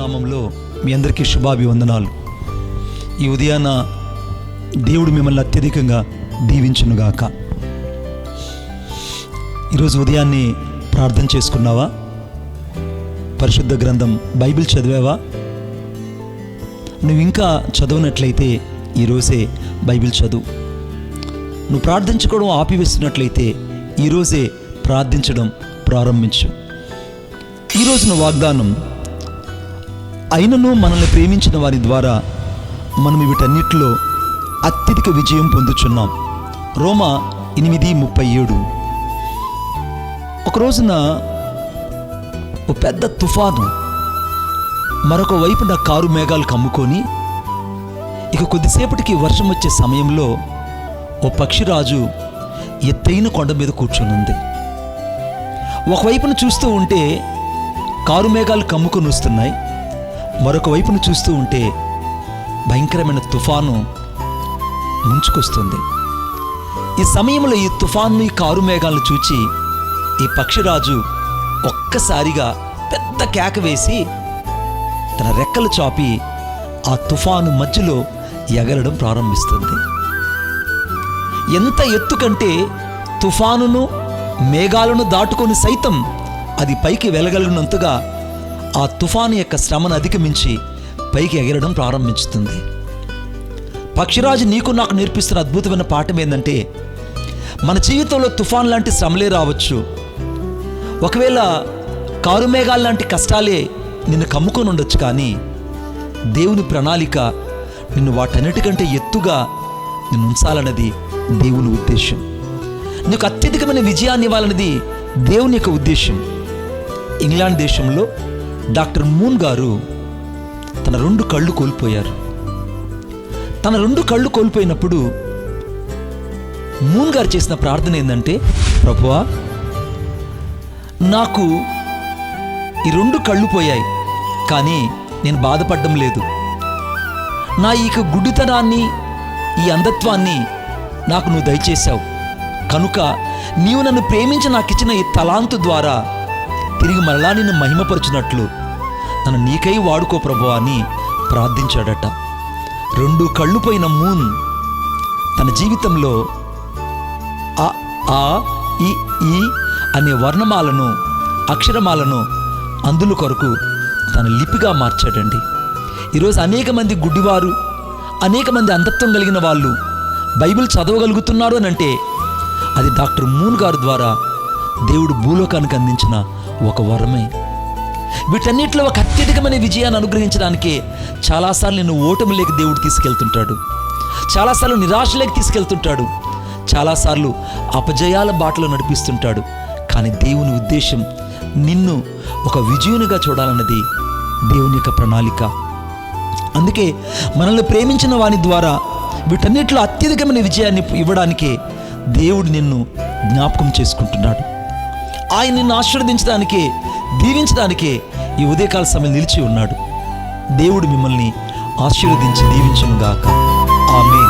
నామంలో మీ అందరికీ శుభాభివందనాలు. ఈ ఉదయాన దేవుడు మిమ్మల్ని అత్యధికంగా దీవించునుగాక ఈరోజు ఉదయాన్నే ప్రార్థన చేసుకున్నావా? పరిశుద్ధ గ్రంథం బైబిల్ చదివావా? నువ్వు ఇంకా చదవనట్లయితే ఈరోజే బైబిల్ చదువు. నువ్వు ప్రార్థించుకోవడం ఆపివేస్తున్నట్లయితే ఈరోజే ప్రార్థించడం ప్రారంభించు. ఈరోజున వాగ్దానం అయినను మనల్ని ప్రేమించిన వారి ద్వారా మనం వీటన్నిటిలో అత్యధిక విజయం పొందుచున్నాం. రోమా ఎనిమిది ముప్పై ఏడు. ఒక రోజున ఒక పెద్ద తుఫాను మరొక వైపున కారు మేఘాలు కమ్ముకొని ఇక కొద్దిసేపటికి వర్షం వచ్చే సమయంలో ఓ పక్షిరాజు ఎత్తైన కొండ మీద కూర్చొని ఉంది ఒకవైపున చూస్తూ ఉంటే కారు మేఘాలు కమ్ముకొని వస్తున్నాయి. మరొక వైపును చూస్తూ ఉంటే భయంకరమైన తుఫాను ముంచుకొస్తుంది. ఈ సమయంలో ఈ తుఫాను ఈ కారు మేఘాలను చూచి ఈ పక్షిరాజు ఒక్కసారిగా పెద్ద కేక వేసి తన రెక్కలు చాపి ఆ తుఫాను మధ్యలో ఎగరడం ప్రారంభిస్తుంది. ఎంత ఎత్తు కంటే తుఫానును మేఘాలను దాటుకొని సైతం అది పైకి వెలగలిగినంతగా ఆ తుఫాను యొక్క శ్రమను అధిగమించి పైకి ఎగరడం ప్రారంభించుతుంది. పక్షిరాజు నీకు నాకు నేర్పిస్తున్న అద్భుతమైన పాఠం ఏంటంటే మన జీవితంలో తుఫాన్ లాంటి శ్రమలే రావచ్చు. ఒకవేళ కారుమేఘాలు లాంటి కష్టాలే నిన్ను కమ్ముకొని ఉండొచ్చు కానీ దేవుని ప్రణాళిక నిన్ను వాటన్నిటికంటే ఎత్తుగా నిన్ను ఉంచాలన్నది దేవుని ఉద్దేశం నీకు అత్యధికమైన విజయాన్ని ఇవ్వాలన్నది దేవుని యొక్క ఉద్దేశం ఇంగ్లాండ్ దేశంలో డాక్టర్ మూన్ గారు తన రెండు కళ్ళు కోల్పోయారు. తన రెండు కళ్ళు కోల్పోయినప్పుడు మూన్ గారు చేసిన ప్రార్థన ఏంటంటే ప్రభువా నాకు ఈ రెండు కళ్ళు పోయాయి కానీ నేను బాధపడడం లేదు. నా ఈ గుడ్డితనాన్ని ఈ అంధత్వాన్ని నాకు నువ్వు దయచేశావు. కనుక నీవు నన్ను ప్రేమించి నాకు ఇచ్చిన ఈ తలాంతు ద్వారా తిరిగి మరలా నిన్ను మహిమపరచునట్లు నన్ను నీకై వాడుకో ప్రభు అని ప్రార్థించాడట. రెండు కళ్ళు పోయిన మూన్ తన జీవితంలో ఆ ఆ ఈ ఈ అనే వర్ణమాలను అక్షరమాలను అందుల కొరకు తన లిపిగా మార్చాడండి. ఈరోజు అనేక మంది గుడ్డివారు అనేక మంది అంధత్వం కలిగిన వాళ్ళు బైబిల్ చదవగలుగుతున్నారు అని అంటే అది డాక్టర్ మూన్ గారు ద్వారా దేవుడు భూలోకానికి అందించిన ఒక వరమే. వీటన్నిటిలో ఒక అత్యధికమైన విజయాన్ని అనుగ్రహించడానికే చాలాసార్లు నిన్ను ఓటమిలోకి దేవుడు తీసుకెళ్తుంటాడు. చాలాసార్లు నిరాశలోకి తీసుకెళ్తుంటాడు. చాలాసార్లు అపజయాల బాటలో నడిపిస్తుంటాడు. కానీ దేవుని ఉద్దేశం నిన్ను ఒక విజయునిగా చూడాలన్నది దేవుని యొక్క ప్రణాళిక. అందుకే మనల్ని ప్రేమించిన వాని ద్వారా వీటన్నిటిలో అత్యధికమైన విజయాన్ని ఇవ్వడానికే దేవుడు నిన్ను జ్ఞాపకం చేసుకుంటున్నాడు. ఆయన నిన్ను ఆశీర్వదించడానికే దీవించడానికే ఈ ఉదయకాల సమయం నిలిచి ఉన్నాడు. దేవుడు మిమ్మల్ని ఆశీర్వదించి దీవించునుగాక ఆమె